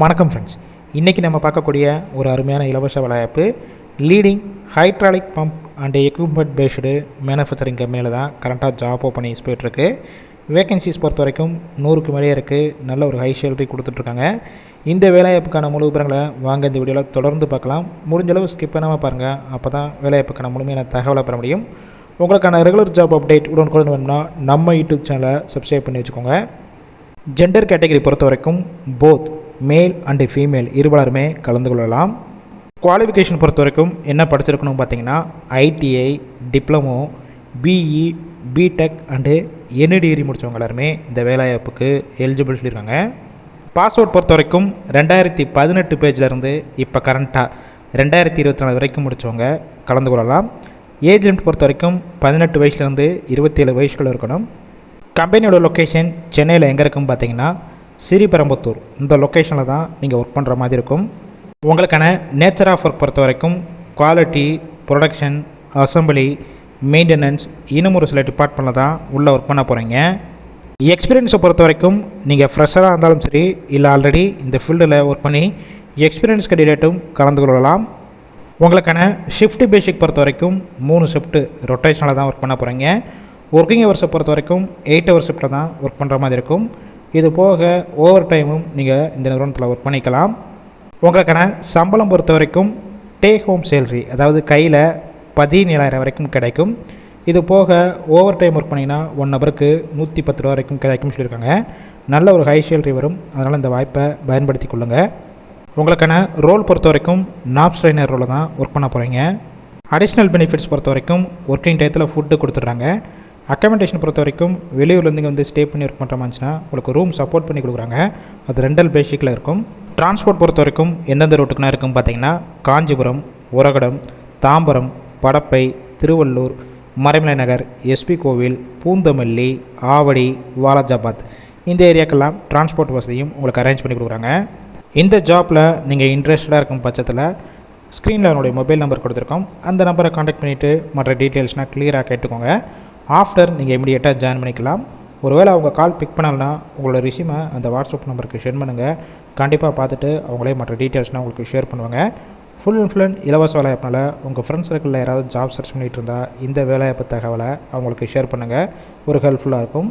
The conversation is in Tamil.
வணக்கம் ஃப்ரெண்ட்ஸ் இன்றைக்கி நம்ம பார்க்கக்கூடிய ஒரு அருமையான இலவச வேலைவாய்ப்பு leading hydraulic pump and equipment based manufacturing கம்பெனியில் தான் கரண்ட்டாக ஜாப் ஓப்பனிங்ஸ் போயிட்டுருக்கு. வேகன்சிஸ் பொறுத்த வரைக்கும் நூறுக்கு மேலே இருக்குது நல்ல ஒரு ஹை சேலரி கொடுத்துட்ருக்காங்க இந்த வேலைவாய்ப்புக்கான முழு விபரங்களை வாங்க இந்த வீடியோவில் தொடர்ந்து பார்க்கலாம். முடிஞ்சளவு ஸ்கிப் பண்ணாமல் பாருங்கள் அப்போ தான் வேலைவாய்ப்புக்கான முழுமையான தகவலை பெற முடியும். உங்களுக்கான ரெகுலர் ஜாப் அப்டேட் உடனுக்குடன் வேணும்னா நம்ம யூடியூப் சேனலை சப்ஸ்கிரைப் பண்ணி வச்சுக்கோங்க. ஜெண்டர் கேட்டகரி பொறுத்த வரைக்கும் போத் மேல் அண்டு ஃபீமேல் இருபாலருமே கலந்து கொள்ளலாம். குவாலிஃபிகேஷன் பொறுத்த வரைக்கும் என்ன படிச்சிருக்கணும் பார்த்தீங்கன்னா ITI diploma BE BTech and என்ன டிகிரி முடித்தவங்க எல்லாருமே இந்த வேலைவாய்ப்புக்கு எலிஜிபிள் சொல்லியிருக்காங்க. பாஸ்வேர்ட் பொறுத்த வரைக்கும் ரெண்டாயிரத்தி பதினெட்டு பேஜிலேருந்து இப்போ கரண்ட்டாக ரெண்டாயிரத்தி இருபத்தி நாலு வரைக்கும் முடித்தவங்க கலந்து கொள்ளலாம். ஏஜ் லிமிட் பொறுத்த வரைக்கும் பதினெட்டு வயசுலேருந்து இருபத்தி ஏழு வயசுக்குள்ளே இருக்கணும். கம்பெனியோட லொக்கேஷன் சென்னையில் எங்கே இருக்குன்னு பார்த்தீங்கன்னா ஸ்ரீபெரும்புத்தூர் இந்த லொக்கேஷனில் தான் நீங்கள் ஒர்க் பண்ணுற மாதிரி இருக்கும். உங்களுக்கான நேச்சர் ஆஃப் ஒர்க் பொறுத்த வரைக்கும் குவாலிட்டி ப்ரொடக்ஷன் அசம்பிளி மெயின்டெனன்ஸ் இன்னும் ஒரு சில டிபார்ட்மெண்ட்டில் தான் உள்ளே ஒர்க் பண்ண போகிறீங்க எக்ஸ்பீரியன்ஸை பொறுத்த வரைக்கும் நீங்கள் ஃப்ரெஷராக இருந்தாலும் சரி இல்லை ஆல்ரெடி இந்த ஃபீல்டில் ஒர்க் பண்ணி எக்ஸ்பீரியன்ஸ் கேண்டிடேட்டும் கலந்து கொள்ளலாம். உங்களுக்கான ஷிஃப்ட் பேசிக் பொறுத்த வரைக்கும் மூணு ஷிஃப்ட்டு ரொட்டேஷனில் தான் ஒர்க் பண்ண போகிறீங்க ஒர்க்கிங் ஹவர்ஸை பொறுத்த வரைக்கும் எயிட் ஹவர் ஷிஃப்ட்டில் தான் ஒர்க் பண்ணுற மாதிரி இருக்கும். இது போக ஓவர் டைமும் நீங்கள் இந்த நிறுவனத்தில் ஒர்க் பண்ணிக்கலாம். உங்களுக்கான சம்பளம் பொறுத்த வரைக்கும் டேக் ஹோம் சேல்ரி அதாவது கையில் பதினேழாயிரம் வரைக்கும் கிடைக்கும். இது போக ஓவர் டைம் ஒர்க் பண்ணிங்கன்னா ஒன் நபருக்கு நூற்றி பத்து ரூபா வரைக்கும் கிடைக்கும்னு சொல்லியிருக்காங்க. நல்ல ஒரு ஹை சேல்ரி வரும். அதனால் இந்த வாய்ப்பை பயன்படுத்தி கொள்ளுங்கள் உங்களுக்கான ரோல் பொறுத்த வரைக்கும் நாப்ஸ் ட்ரைனர் ரோலில் தான் ஒர்க் பண்ண போகிறீங்க அடிஷ்னல் பெனிஃபிட்ஸ் பொறுத்த வரைக்கும் ஒர்க்கிங் டயத்தில் ஃபுட்டு கொடுத்துட்றாங்க. அக்கமெண்டேஷன் பொறுத்த வரைக்கும் வெளியூர்லேருந்து இங்கே வந்து ஸ்டே பண்ணி ஒர்க் பண்ணுற மாதிரிச்சுன்னா உங்களுக்கு ரூம் சப்போர்ட் பண்ணி கொடுக்குறாங்க. அது ரெண்டல் பேசிக்கில் இருக்கும். டிரான்ஸ்போர்ட் பொறுத்த வரைக்கும் எந்தெந்த ரூட்டுக்குனா இருக்குன்னு பார்த்தீங்கன்னா காஞ்சிபுரம் உரகடம் தாம்பரம் படப்பை திருவள்ளூர் மறைமலை நகர் எஸ்பி கோவில் பூந்தமல்லி ஆவடி வாலாஜாபாத். இந்த ஏரியாக்கெல்லாம் டிரான்ஸ்போர்ட் வசதியும் உங்களுக்கு அரேஞ்ச் பண்ணி கொடுக்குறாங்க. இந்த ஜாப்பில் நீங்கள் இன்ட்ரெஸ்டடாக இருக்கும் பட்சத்தில் ஸ்க்ரீனில் என்னுடைய மொபைல் நம்பர் கொடுத்துருக்கோம். அந்த நம்பரை காண்டாக்ட் பண்ணிவிட்டு மற்ற டீட்டெயில்ஸ்னால் கிளியராக கேட்டுக்கோங்க. ஆஃப்டர் நீங்கள் இமீடியட்டாக ஜாயின் பண்ணிக்கலாம். ஒருவேளை அவங்க கால் பிக் பண்ணலன்னா உங்களோட ரிசியூமை அந்த வாட்ஸ்அப் நம்பருக்கு சென்ட் பண்ணுங்கள் கண்டிப்பாக பார்த்துட்டு அவங்களே மற்ற டீட்டெயில்ஸ்னால் உங்களுக்கு ஷேர் பண்ணுவாங்க. ஃபுல் அண்ட் ஃபுல் அண்ட் இலவச வேலைவாய்ப்புனால உங்கள் ஃப்ரெண்ட்ஸ் சர்க்கிளில் யாராவது ஜாப் சர்ச் பண்ணிகிட்டு இருந்தால் இந்த வேலைவாய்ப்பு தகவலை அவங்களுக்கு ஷேர் பண்ணுங்கள் ஒரு ஹெல்ப்ஃபுல்லாக இருக்கும்.